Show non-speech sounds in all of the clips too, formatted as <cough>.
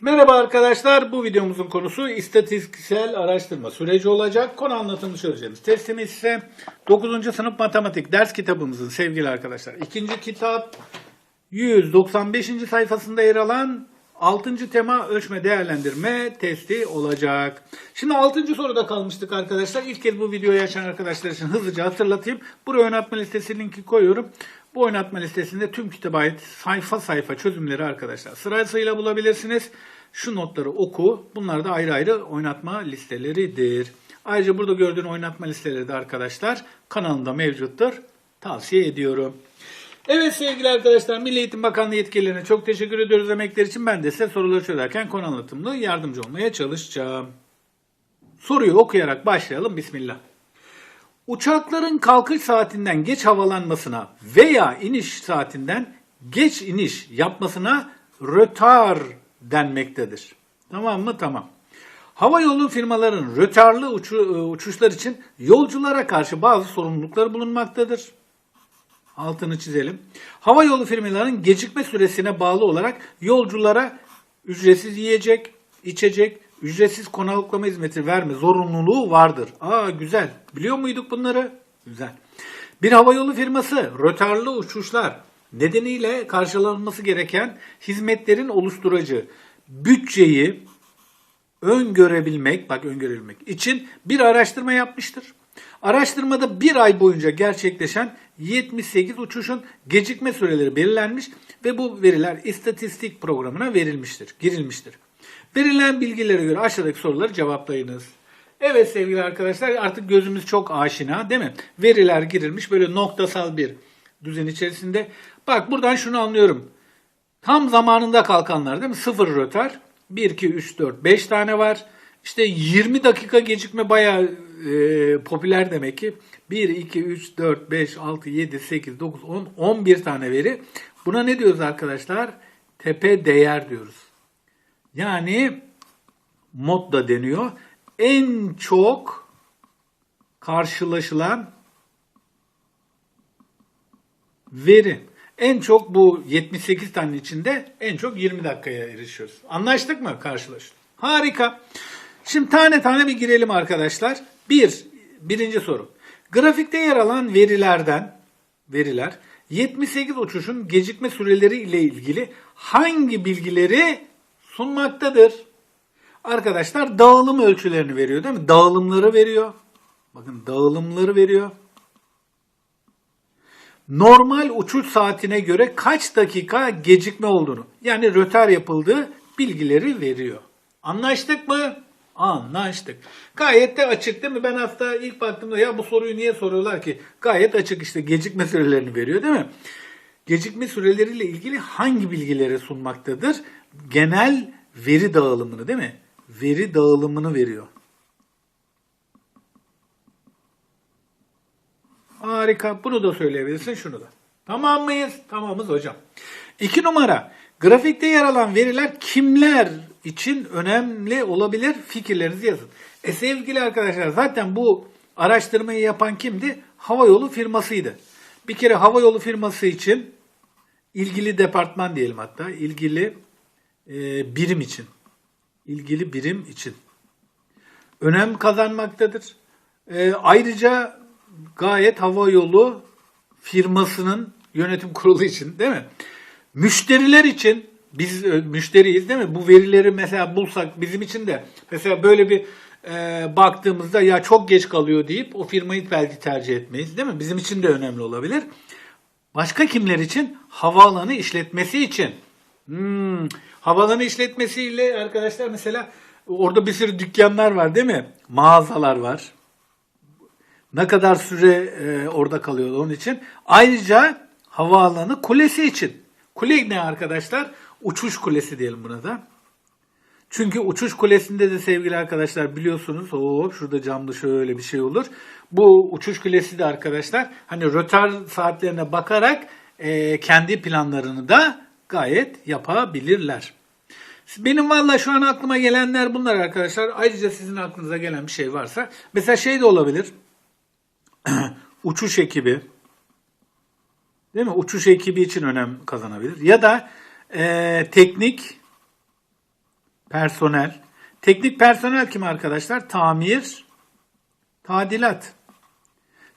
Merhaba arkadaşlar. Bu videomuzun konusu istatistiksel araştırma süreci olacak. Konu anlatımını çözeceğiz. Testimiz ise 9. sınıf matematik ders kitabımızın sevgili arkadaşlar. ikinci kitap 195. sayfasında yer alan 6. tema ölçme değerlendirme testi olacak. Şimdi 6. soruda kalmıştık arkadaşlar. İlk kez bu videoyu açan arkadaşlar için hızlıca hatırlatayım. Buraya oynatma listesi linki koyuyorum. Bu oynatma listesinde tüm kitaba ait sayfa sayfa çözümleri arkadaşlar sırasıyla bulabilirsiniz. Şu notları oku. Bunlar da ayrı ayrı oynatma listeleridir. Ayrıca burada gördüğün oynatma listeleri de arkadaşlar kanalımda mevcuttur. Tavsiye ediyorum. Evet sevgili arkadaşlar Milli Eğitim Bakanlığı yetkililerine çok teşekkür ediyoruz emekler için. Ben de size soruları çözerken konu anlatımlı yardımcı olmaya çalışacağım. Soruyu okuyarak başlayalım. Bismillah. Uçakların kalkış saatinden geç havalanmasına veya iniş saatinden geç iniş yapmasına rötar denmektedir. Tamam mı? Tamam. Hava yolu firmaların rötarlı uçu- uçuşlar için yolculara karşı bazı sorumlulukları bulunmaktadır. Altını çizelim. Hava yolu firmaların gecikme süresine bağlı olarak yolculara ücretsiz yiyecek, içecek, ücretsiz konaklama hizmeti verme zorunluluğu vardır. Aa güzel. Biliyor muyduk bunları? Güzel. Bir hava yolu firması rötarlı uçuşlar nedeniyle karşılanması gereken hizmetlerin oluşturacağı bütçeyi öngörebilmek, bak öngörebilmek için bir araştırma yapmıştır. Araştırmada bir ay boyunca gerçekleşen 78 uçuşun gecikme süreleri belirlenmiş ve bu veriler istatistik programına verilmiştir, girilmiştir. Verilen bilgilere göre aşağıdaki soruları cevaplayınız. Evet sevgili arkadaşlar artık gözümüz çok aşina değil mi? Veriler girilmiş böyle noktasal bir düzen içerisinde. Bak buradan şunu anlıyorum. Tam zamanında kalkanlar değil mi? Sıfır rötar. 1, 2, 3, 4, 5 tane var. İşte 20 dakika gecikme bayağı e, popüler demek ki. 1, 2, 3, 4, 5, 6, 7, 8, 9, 10, 11 tane veri. Buna ne diyoruz arkadaşlar? Tepe değer diyoruz. Yani mod da deniyor. En çok karşılaşılan veri. En çok bu 78 tane içinde en çok 20 dakikaya erişiyoruz. Anlaştık mı? Karşılaştık. Harika. Şimdi tane tane bir girelim arkadaşlar. Bir, birinci soru. Grafikte yer alan verilerden, veriler 78 uçuşun gecikme süreleri ile ilgili hangi bilgileri sunmaktadır? Arkadaşlar dağılım ölçülerini veriyor değil mi? Dağılımları veriyor. Bakın dağılımları veriyor normal uçuş saatine göre kaç dakika gecikme olduğunu yani rötar yapıldığı bilgileri veriyor. Anlaştık mı? Anlaştık. Gayet de açık değil mi? Ben hafta ilk baktığımda ya bu soruyu niye soruyorlar ki? Gayet açık işte gecikme sürelerini veriyor değil mi? Gecikme süreleriyle ilgili hangi bilgileri sunmaktadır? Genel veri dağılımını değil mi? Veri dağılımını veriyor. Harika. Bunu da söyleyebilirsin, şunu da. Tamam mıyız? Tamamız hocam. İki numara. Grafikte yer alan veriler kimler için önemli olabilir? Fikirlerinizi yazın. E sevgili arkadaşlar zaten bu araştırmayı yapan kimdi? Hava yolu firmasıydı. Bir kere hava yolu firması için ilgili departman diyelim hatta. ilgili e, birim için. ilgili birim için. Önem kazanmaktadır. E, ayrıca gayet hava yolu firmasının yönetim kurulu için değil mi? Müşteriler için biz e, müşteriyiz değil mi? Bu verileri mesela bulsak bizim için de mesela böyle bir e, baktığımızda ya çok geç kalıyor deyip o firmayı belki tercih etmeyiz değil mi? Bizim için de önemli olabilir. Başka kimler için? Havaalanı işletmesi için. Hmm, havaalanı işletmesiyle arkadaşlar mesela orada bir sürü dükkanlar var değil mi? Mağazalar var. Ne kadar süre e, orada kalıyor onun için. Ayrıca havaalanı kulesi için. Kule ne arkadaşlar? Uçuş kulesi diyelim buna da. Çünkü uçuş kulesinde de sevgili arkadaşlar biliyorsunuz hop şurada camda şöyle bir şey olur. Bu uçuş kulesi de arkadaşlar hani rötar saatlerine bakarak e, kendi planlarını da gayet yapabilirler. Benim valla şu an aklıma gelenler bunlar arkadaşlar. Ayrıca sizin aklınıza gelen bir şey varsa mesela şey de olabilir <clears throat> uçuş ekibi değil mi? Uçuş ekibi için önem kazanabilir. Ya da e, teknik personel. Teknik personel kim arkadaşlar? Tamir, tadilat.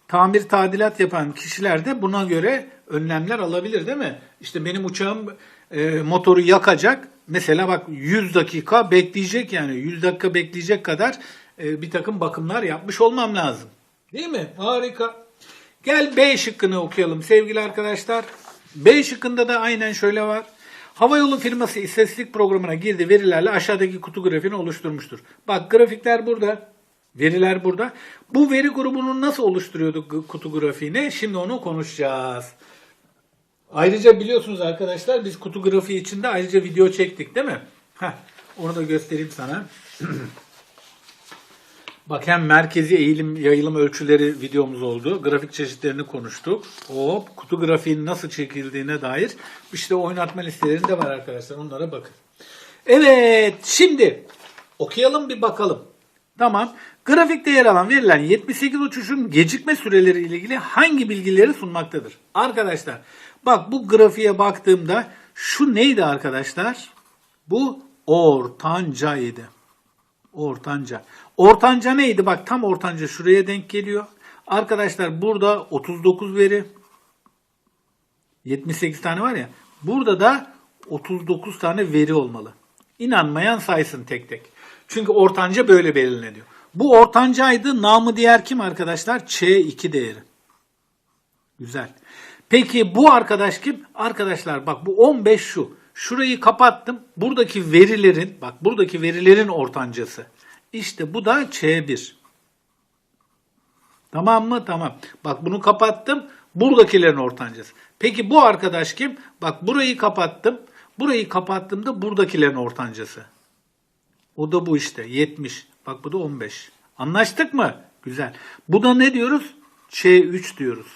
Tamir, tadilat yapan kişiler de buna göre önlemler alabilir değil mi? İşte benim uçağım e, motoru yakacak. Mesela bak 100 dakika bekleyecek yani 100 dakika bekleyecek kadar e, bir takım bakımlar yapmış olmam lazım. Değil mi? Harika. Gel B şıkkını okuyalım sevgili arkadaşlar. B şıkkında da aynen şöyle var. Havayolu firması istatistik programına girdi verilerle aşağıdaki kutu grafiğini oluşturmuştur. Bak grafikler burada. Veriler burada. Bu veri grubunu nasıl oluşturuyorduk kutu grafiğini? Şimdi onu konuşacağız. Ayrıca biliyorsunuz arkadaşlar biz kutu grafiği içinde ayrıca video çektik değil mi? Heh, onu da göstereyim sana. <clears throat> Bak hem merkezi eğilim yayılım ölçüleri videomuz oldu. Grafik çeşitlerini konuştuk. Hop kutu grafiğinin nasıl çekildiğine dair işte oynatma listeleri de var arkadaşlar. Onlara bakın. Evet şimdi okuyalım bir bakalım. Tamam. Grafikte yer alan verilen 78 uçuşun gecikme süreleri ile ilgili hangi bilgileri sunmaktadır? Arkadaşlar bak bu grafiğe baktığımda şu neydi arkadaşlar? Bu ortancaydı. Ortanca. Ortanca neydi? Bak tam ortanca şuraya denk geliyor. Arkadaşlar burada 39 veri. 78 tane var ya. Burada da 39 tane veri olmalı. İnanmayan saysın tek tek. Çünkü ortanca böyle belirleniyor. Bu ortancaydı. Namı diğer kim arkadaşlar? Ç2 değeri. Güzel. Peki bu arkadaş kim? Arkadaşlar bak bu 15 şu. Şurayı kapattım. Buradaki verilerin bak buradaki verilerin ortancası. İşte bu da Ç1. Tamam mı? Tamam. Bak bunu kapattım. Buradakilerin ortancası. Peki bu arkadaş kim? Bak burayı kapattım. Burayı kapattığımda buradakilerin ortancası. O da bu işte 70. Bak bu da 15. Anlaştık mı? Güzel. Bu da ne diyoruz? Ç3 diyoruz.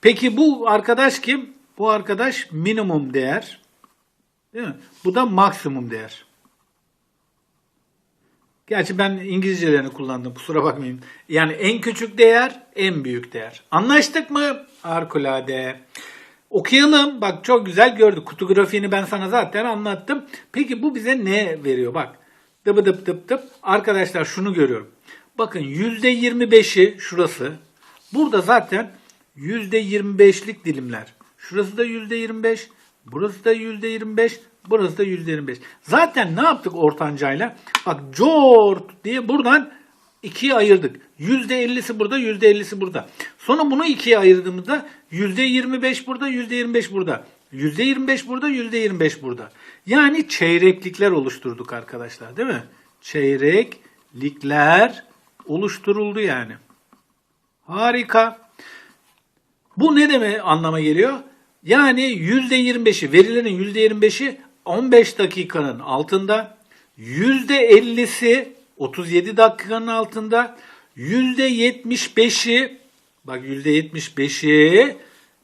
Peki bu arkadaş kim? Bu arkadaş minimum değer. Değil mi? Bu da maksimum değer. Gerçi ben İngilizcelerini kullandım kusura bakmayın. Yani en küçük değer, en büyük değer. Anlaştık mı? Harikulade. Okuyalım. Bak çok güzel gördük. Kutu grafiğini ben sana zaten anlattım. Peki bu bize ne veriyor? Bak. Dıbı dıp dıp dıp. Arkadaşlar şunu görüyorum. Bakın %25'i şurası. Burada zaten %25'lik dilimler. Şurası da %25. Burası da %25. Burası da %25. Zaten ne yaptık ortancayla? Bak cort diye buradan ikiye ayırdık. %50'si burada, %50'si burada. Sonra bunu ikiye ayırdığımızda %25 burada, %25 burada. %25 burada, %25 burada. Yani çeyreklikler oluşturduk arkadaşlar değil mi? Çeyreklikler oluşturuldu yani. Harika. Bu ne demek anlama geliyor? Yani %25'i, verilerin %25'i 15 dakikanın altında, %50'si 37 dakikanın altında, %75'i bak %75'i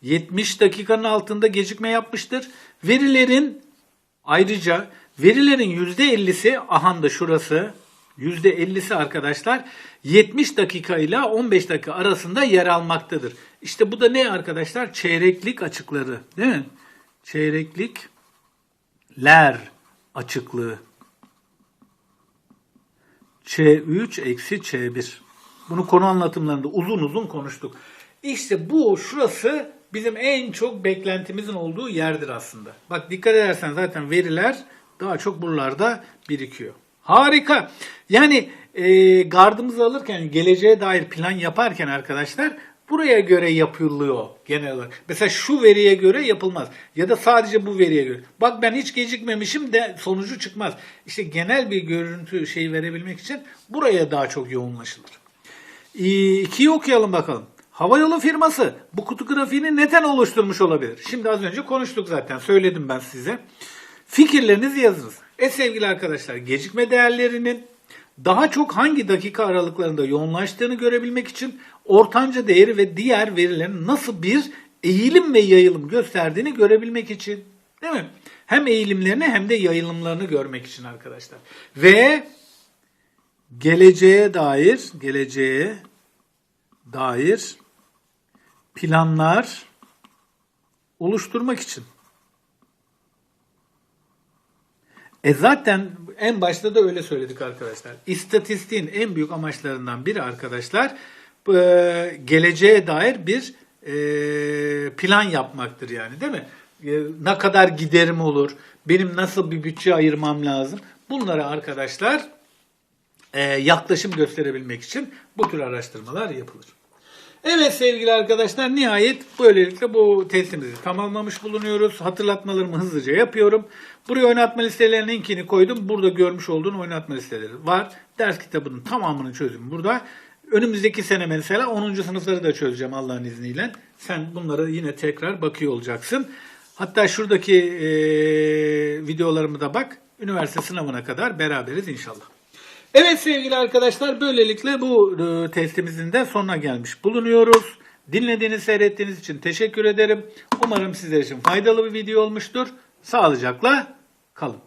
70 dakikanın altında gecikme yapmıştır. Verilerin ayrıca verilerin %50'si aha da şurası %50'si arkadaşlar 70 dakika ile 15 dakika arasında yer almaktadır. İşte bu da ne arkadaşlar? Çeyreklik açıkları değil mi? Çeyreklikler açıklığı. Ç3 eksi Ç1. Bunu konu anlatımlarında uzun uzun konuştuk. İşte bu şurası bizim en çok beklentimizin olduğu yerdir aslında. Bak dikkat edersen zaten veriler daha çok buralarda birikiyor. Harika. Yani e, gardımızı alırken geleceğe dair plan yaparken arkadaşlar buraya göre yapılıyor genel olarak. Mesela şu veriye göre yapılmaz. Ya da sadece bu veriye göre. Bak ben hiç gecikmemişim de sonucu çıkmaz. İşte genel bir görüntü şey verebilmek için buraya daha çok yoğunlaşılır. İyi, ikiyi okuyalım bakalım. Havayolu firması bu kutu grafiğini neden oluşturmuş olabilir? Şimdi az önce konuştuk zaten. Söyledim ben size. Fikirlerinizi yazınız. E sevgili arkadaşlar gecikme değerlerinin daha çok hangi dakika aralıklarında yoğunlaştığını görebilmek için ortanca değeri ve diğer verilerin nasıl bir eğilim ve yayılım gösterdiğini görebilmek için. Değil mi? Hem eğilimlerini hem de yayılımlarını görmek için arkadaşlar. Ve geleceğe dair, geleceğe dair planlar oluşturmak için. E zaten en başta da öyle söyledik arkadaşlar. İstatistiğin en büyük amaçlarından biri arkadaşlar e, geleceğe dair bir e, plan yapmaktır yani değil mi? E, Ne kadar giderim olur, benim nasıl bir bütçe ayırmam lazım. Bunları arkadaşlar yaklaşım gösterebilmek için bu tür araştırmalar yapılır. Evet sevgili arkadaşlar nihayet böylelikle bu testimizi tamamlamış bulunuyoruz. Hatırlatmalarımı hızlıca yapıyorum. Buraya oynatma listelerinin linkini koydum. Burada görmüş olduğun oynatma listeleri var. Ders kitabının tamamının çözümü burada. Önümüzdeki sene mesela 10. sınıfları da çözeceğim Allah'ın izniyle. Sen bunları yine tekrar bakıyor olacaksın. Hatta şuradaki e, videolarımı da bak. Üniversite sınavına kadar beraberiz inşallah. Evet sevgili arkadaşlar böylelikle bu e, testimizin de sonuna gelmiş bulunuyoruz. Dinlediğiniz, seyrettiğiniz için teşekkür ederim. Umarım sizler için faydalı bir video olmuştur. Sağlıcakla kalın.